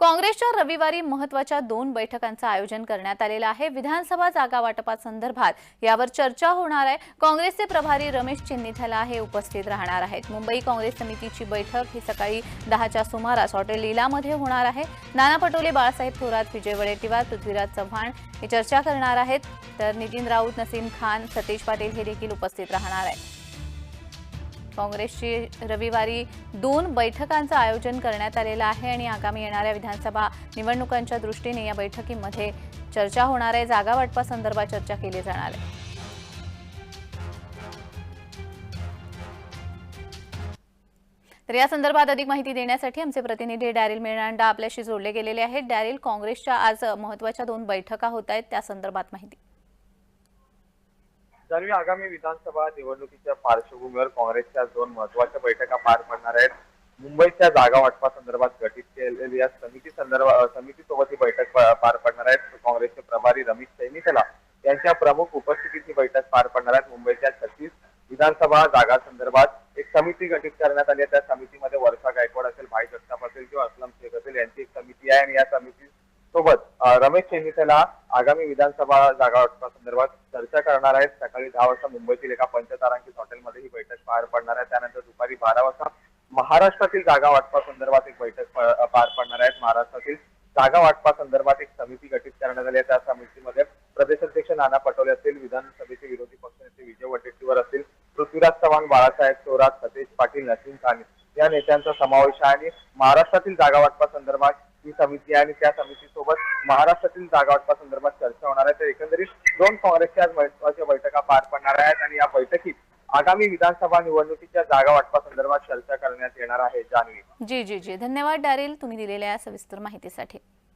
काँग्रेसच्या रविवारी महत्त्वाच्या दोन बैठकांचं आयोजन करण्यात आलेलं आहे. विधानसभा जागा वाटपासंदर्भात यावर चर्चा होणार आहे. काँग्रेसचे प्रभारी रमेश चिन्नीथला हे उपस्थित राहणार आहेत. मुंबई काँग्रेस समितीची बैठक ही सकाळी दहाच्या सुमारास हॉटेल लीलामध्ये होणार आहे. नाना पटोले बाळासाहेब थोरात विजय वडेट्टीवार पृथ्वीराज चव्हाण हे चर्चा करणार आहेत. तर नितीन राऊत नसीम खान सतीश पाटील हे देखील उपस्थित राहणार आहेत. काँग्रेसची रविवारी दोन बैठकांचं आयोजन करण्यात आलेलं आहे आणि आगामी येणाऱ्या विधानसभा निवडणुकांच्या दृष्टीने या बैठकीमध्ये चर्चा होणार आहे. जागा वाटपासंदर्भात चर्चा केली जाणार आहे. तर या संदर्भात अधिक माहिती देण्यासाठी आमचे प्रतिनिधी डॅरिल मिरांडा आपल्याशी जोडले गेलेले आहेत. डॅरिल काँग्रेसच्या आज महत्त्वाच्या दोन बैठका होत आहेत. त्या संदर्भात माहिती. जान्हवी आगामी विधानसभा निवडणुकीच्या पार्श्वभूमीवर काँग्रेसच्या दोन महत्त्वाच्या बैठका पार पडणार आहेत. मुंबईच्या जागा वाटपासंदर्भात गठीत केलेली या समिती संदर्भात समितीसोबत ही बैठक पार पडणार आहेत. काँग्रेसचे प्रभारी रमेश सैनिकला यांच्या प्रमुख उपस्थितीत ही बैठक पार पडणार आहेत. मुंबईच्या छत्तीस विधानसभा जागा संदर्भात एक समिती गठीत करण्यात आली आहे. त्या समितीमध्ये वर्षा गायकवाड असेल भाई जगताप असेल किंवा असलम शेख असेल यांची एक समिती आहे. आणि या समिती सोबत रमेश चेन्नीथला आगामी विधानसभा जागा वाटपासंदर्भात चर्चा करणार आहेत. सकाळी दहा वाजता मुंबईतील एका पंचतारांकित हॉटेलमध्ये ही बैठक पार पडणार आहे. त्यानंतर दुपारी बारा वाजता महाराष्ट्रातील जागा वाटपासंदर्भात एक बैठक पार पडणार आहे. महाराष्ट्रातील जागा वाटपासंदर्भात एक समिती गठीत करण्यात आली आहे. त्या समितीमध्ये प्रदेशाध्यक्ष नाना पटोले असतील विधानसभेचे विरोधी पक्षनेते विजय वडेट्टीवार असतील पृथ्वीराज चव्हाण बाळासाहेब थोरात सतेज पाटील नसीम खान या नेत्यांचा समावेश आहे. आणि महाराष्ट्रातील जागा वाटपासंदर्भात ही समिती आहे आणि त्या समितीसोबत महाराष्ट्रातील जागा वाटपासंदर्भात चर्चा होणार आहे. तर एकंदरीत दोन काँग्रेसच्या आज महत्त्वाच्या बैठका पार पडणार आहेत आणि या बैठकीत आगामी विधानसभा निवडणुकीच्या जागा वाटपासंदर्भात चर्चा करण्यात येणार आहे. जान्हवी. जी जी जी. धन्यवाद डारेल. तुम्ही दिलेल्या सविस्तर माहितीसाठी.